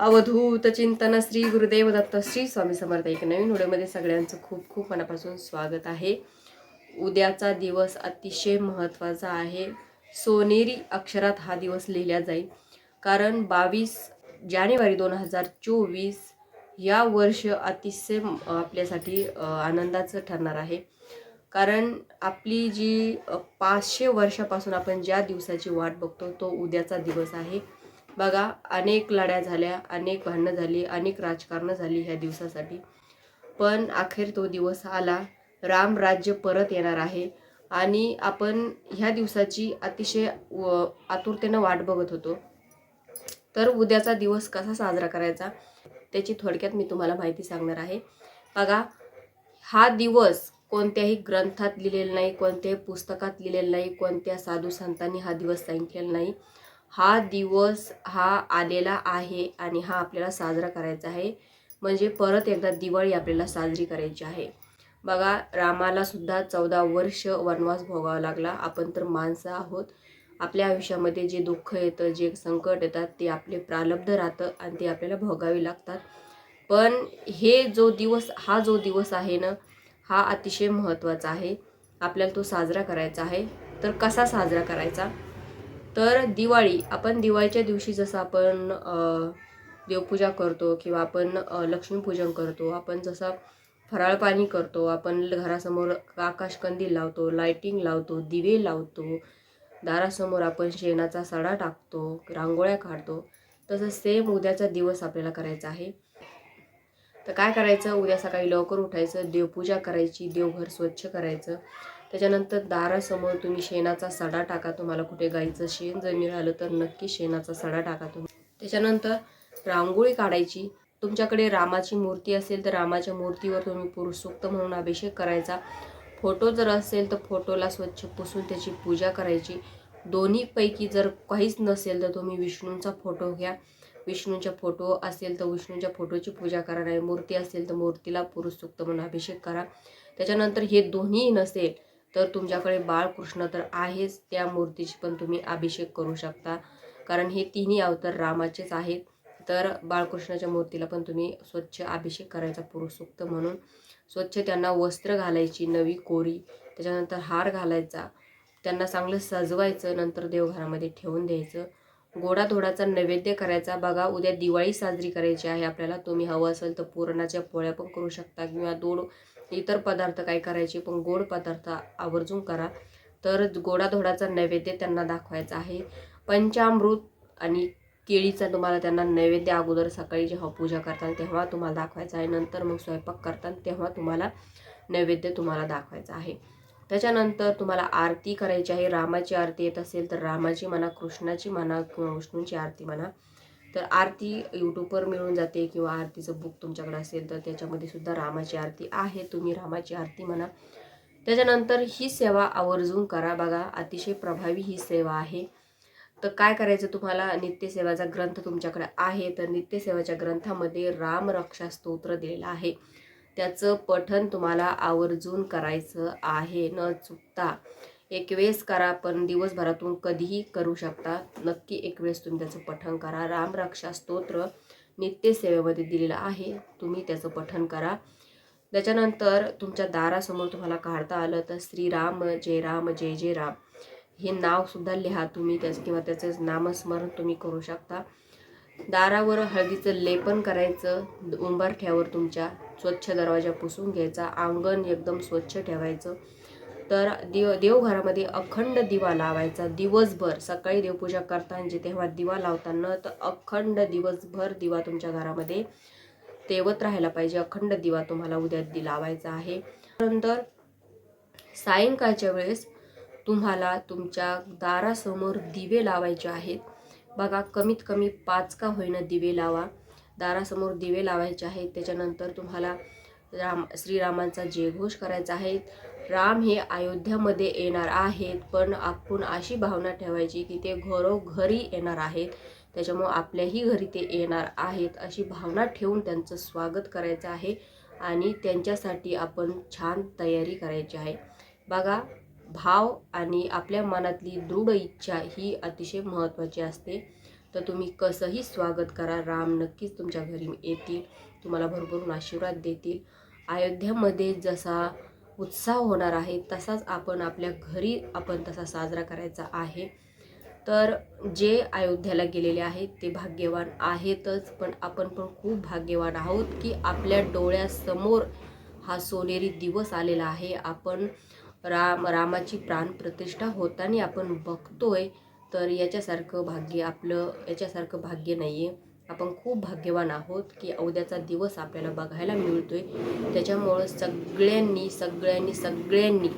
अवधूत चिंतन श्री गुरुदेव दत्त श्री स्वामी समर्थ एक नवीन व्हिडिओमध्ये सगळ्यांचं खूप खूप मनापासून स्वागत आहे. उद्याचा दिवस अतिशय महत्त्वाचा आहे. सोनेरी अक्षरात हा दिवस लिहिला जाईल. कारण बावीस जानेवारी दोन हजार चोवीस या वर्ष अतिशय आपल्यासाठी आनंदाचं ठरणार आहे. कारण आपली जी पाचशे वर्षापासून आपण ज्या दिवसाची वाट बघतो तो उद्याचा दिवस आहे. बघा अनेक लढ्या झाल्या अनेक भांडणं झाली अनेक राजकारणं झाली ह्या दिवसासाठी. पण अखेर तो दिवस आला राम राज्य परत येणार आहे आणि आपण ह्या दिवसाची अतिशय व- आतुरतेनं वाट बघत होतो. तर उद्याचा दिवस कसा साजरा करायचा त्याची थोडक्यात मी तुम्हाला माहिती सांगणार आहे. बघा हा दिवस कोणत्याही ग्रंथात लिहिलेला नाही कोणत्याही पुस्तकात लिहिलेला नाही कोणत्या साधू संतांनी हा दिवस सांगितलेला नाही. हा दिवस हा आलेला आहे आणि हा आपल्याला साजरा करायचा आहे. म्हणजे परत एकदा दिवाळी आपल्याला साजरी करायची आहे. बघा रामाला सुद्धा चौदा वर्ष वनवास भोगावा लागला. आपण तर माणसं आहोत. आपल्या आयुष्यामध्ये जे दुःख येतं जे संकट येतात ते आपले प्रालब्ध राहतं आणि ते आपल्याला भोगावे लागतात. पण हे जो दिवस हा जो दिवस आहे ना हा अतिशय महत्त्वाचा आहे. आपल्याला तो साजरा करायचा आहे. तर कसा साजरा करायचा? तर दिवाळी आपण दिवाळीच्या दिवशी जसं आपण देवपूजा करतो किंवा आपण लक्ष्मीपूजन करतो आपण जसं फराळ पाणी करतो आपण घरासमोर आकाशकंदील लावतो लायटिंग लावतो दिवे लावतो दारासमोर आपण शेणाचा सडा टाकतो रांगोळ्या काढतो तसं सेम उद्याचा दिवस आपल्याला करायचा आहे. तर काय करायचं? उद्या सकाळी लवकर उठायचं देवपूजा करायची देवघर स्वच्छ करायचं. त्याच्यानंतर दारासमोर तुम्ही शेणाचा सडा टाका. तुम्हाला कुठे गाईचं शेण जर मिळालं तर नक्की शेणाचा सडा टाका तुम्ही. त्याच्यानंतर रांगोळी काढायची. तुमच्याकडे रामाची मूर्ती असेल तर रामाच्या मूर्तीवर तुम्ही पुरुषोक्त म्हणून अभिषेक करायचा. फोटो जर असेल तर फोटोला स्वच्छ पुसून त्याची पूजा करायची. दोन्हीपैकी जर काहीच नसेल तर तुम्ही विष्णूंचा फोटो घ्या. विष्णूंच्या फोटो असेल तर विष्णूंच्या फोटोची पूजा करा. नाही मूर्ती असेल तर मूर्तीला पुरुषोक्त म्हणून अभिषेक करा. त्याच्यानंतर हे दोन्ही नसेल तर तुमच्याकडे बाळकृष्ण तर आहेच. त्या मूर्तीची पण तुम्ही अभिषेक करू शकता. कारण हे तिन्ही अवतार रामाचेच आहेत. तर बाळकृष्णाच्या मूर्तीला पण तुम्ही स्वच्छ अभिषेक करायचा पुरुषोक्त म्हणून. स्वच्छ त्यांना वस्त्र घालायची नवी कोरी त्याच्यानंतर हार घालायचा. त्यांना चांगलं सजवायचं नंतर देवघरामध्ये ठेवून द्यायचं. गोडाधोडाचा नैवेद्य करायचा. बघा उद्या दिवाळी साजरी करायची आहे आपल्याला. तुम्ही हवं असेल तर पुरणाच्या पोळ्या पण करू शकता किंवा दोड इतर पदार्थ काय करायचे पण गोड पदार्थ आवर्जून करा. तर गोडाधोडाचा नैवेद्य त्यांना दाखवायचा आहे. पंचामृत आणि केळीचा तुम्हाला त्यांना नैवेद्य अगोदर सकाळी जेव्हा पूजा करताना तेव्हा तुम्हाला दाखवायचा आहे. नंतर मग स्वयंपाक करताना तेव्हा तुम्हाला नैवेद्य तुम्हाला दाखवायचा आहे. त्याच्यानंतर तुम्हाला आरती करायची आहे. रामाची आरती येत असेल तर रामाची म्हणा कृष्णाची म्हणा किंवा विष्णूंची आरती म्हणा. तर आरती यूट्यूबवर मिळून जाते किंवा आरतीचं बुक तुमच्याकडे असेल तर त्याच्यामध्ये सुद्धा रामाची आरती आहे. तुम्ही रामाची आरती म्हणा. त्याच्यानंतर ही सेवा आवर्जून करा बघा. अतिशय प्रभावी ही सेवा आहे. तर काय करायचं तुम्हाला? नित्यसेवाचा ग्रंथ तुमच्याकडे आहे. तर नित्यसेवाच्या ग्रंथामध्ये रामरक्षा स्तोत्र दिलेलं आहे. त्याचं पठण तुम्हाला आवर्जून करायचं आहे. न चुकता. एक वेळेस करा पण दिवसभरातून कधीही करू शकता. नक्की एक वेळेस तुम्ही त्याचं पठण करा. रामरक्षा स्तोत्र नित्यसेवेमध्ये दिलेलं आहे. तुम्ही त्याचं पठण करा. त्याच्यानंतर तुमच्या दारासमोर तुम्हाला काढता आलं तर श्रीराम जय राम जय जय राम. हे नावसुद्धा लिहा तुम्ही त्याचं किंवा त्याचं नामस्मरण तुम्ही करू शकता. दारावर हळदीचं लेपन करायचं. उंबरठ्यावर तुमच्या स्वच्छ दरवाजा पुसून घ्यायचा. अंगण एकदम स्वच्छ ठेवायचं. तर देव देवघरामध्ये अखंड दिवा लावायचा. दिवसभर सकाळी देवपूजा करताना जे तेव्हा दिवा लावताना तर अखंड दिवसभर दिवा तुमच्या घरामध्ये तेवत राहायला पाहिजे. अखंड दिवा तुम्हाला उद्या दि लावायचा आहे. नंतर सायंकाळच्या वेळेस तुम्हाला तुमच्या दारासमोर दिवे लावायचे आहेत. बघा कमीत कमी पाच का होईना दिवे लावा. दारासमोर दिवे लावायचे आहेत. त्याच्यानंतर तुम्हाला राम श्रीरामांचा जयघोष करायचा आहे. राम हे अयोध्यामध्ये येणार आहेत पण आपण अशी भावना ठेवायची की ते घरोघरी येणार आहेत. त्याच्यामुळं आपल्याही घरी ते येणार आहेत अशी भावना ठेवून त्यांचं स्वागत करायचं आहे आणि त्यांच्यासाठी आपण छान तयारी करायची आहे. बघा भाव आणि आपल्या मनातली दृढ इच्छा ही अतिशय महत्त्वाची असते. तर तुम्ही कसंही स्वागत करा राम नक्कीच तुमच्या घरी येतील तुम्हाला भरभरून आशीर्वाद देतील. अयोध्यामध्ये जसा उत्साह होणार आहे तसाच आपण आपल्या घरी आपण तसा साजरा करायचा आहे. तर जे अयोध्याला गेलेले आहेत ते भाग्यवान आहेतच पण आपण पण खूप भाग्यवान आहोत की आपल्या डोळ्यासमोर हा सोनेरी दिवस आलेला आहे. आपण राम रामाची प्राणप्रतिष्ठा होताना आपण बघतोय तर याच्यासारखं भाग्य आपलं याच्यासारखं भाग्य नाही आहे आपण खूप भाग्यवान आहोत की उद्याचा दिवस आपल्याला बघायला मिळतोय. त्याच्यामुळं सगळ्यांनी सगळ्यांनी सगळ्यांनी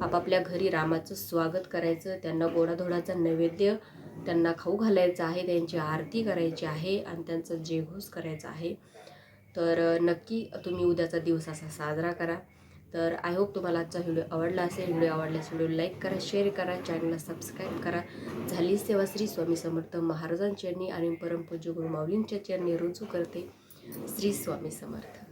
आपापल्या घरी रामाचं स्वागत करायचं. त्यांना गोडाधोडाचा नैवेद्य त्यांना खाऊ घालायचं आहे त्यांची आरती करायची आहे आणि त्यांचं जेघूस करायचं आहे. तर नक्की तुम्ही उद्याचा दिवस असा साजरा करा. तर आय होप तुम्हाला आजचा व्हिडिओ आवडला असेल. व्हिडिओ आवडल्यास व्हिडिओ लाईक करा शेअर करा चॅनलला सबस्क्राईब करा. झाली सेवा श्री स्वामी समर्थ महाराजांच्या चरणी आणि परमपूज्य गुरु माऊलींच्या चरणी रुजू करते. श्री स्वामी समर्थ.